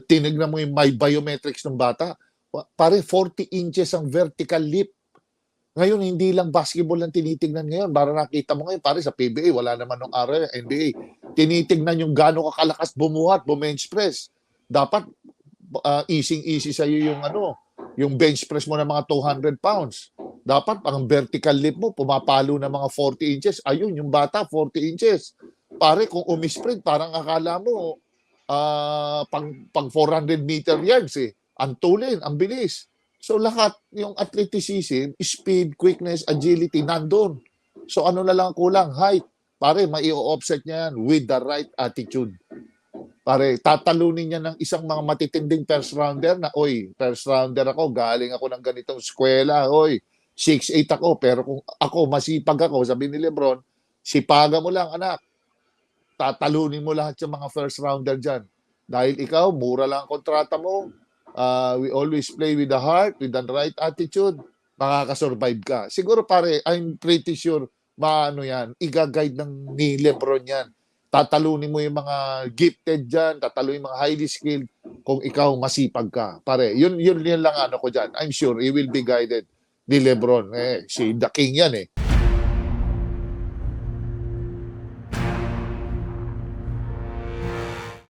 tinignan mo yung my biometrics ng bata, pare 40 inches ang vertical leap. Ngayon, hindi lang basketball ang tinitingnan ngayon. Para nakita mo ngayon, pare sa PBA, wala naman nung araw NBA. Tinitingnan yung gaano kakalakas bumuhat, bumench press. Dapat uh, easy-easy sa'yo yung ano, yung bench press mo ng mga 200 pounds. Dapat ang vertical leap mo, pumapalo ng mga 40 inches. Ayun, yung bata, 40 inches. Pare, kung umisprint, parang akala mo, ah pang, pang 400 meter yards eh. Ang tulin, ang bilis. So lahat, yung athleticism, speed, quickness, agility, nandun. So ano na lang ang kulang? Height. Pare, mai-offset niya yan with the right attitude. Pare, tatalunin niya ng isang mga matitinding first rounder na, oy, first rounder ako, galing ako ng ganitong eskwela, oy, 6'8 ako, pero kung ako, masipag ako, sabi ni Lebron, sipaga mo lang, anak. Tatalunin mo lahat yung mga first rounder dyan. Dahil ikaw, mura lang ang kontrata mo, uh, we always play with the heart, with the right attitude, makakasurvive ka. Siguro pare, I'm pretty sure, maano yan, iga-guide ng ni Lebron yan. Tatalunin mo yung mga gifted dyan, tatalunin yung mga highly skilled kung ikaw masipag ka. Pare, yun, yun, yun lang ano ko dyan. I'm sure he will be guided ni Lebron. Eh, si The King yan eh.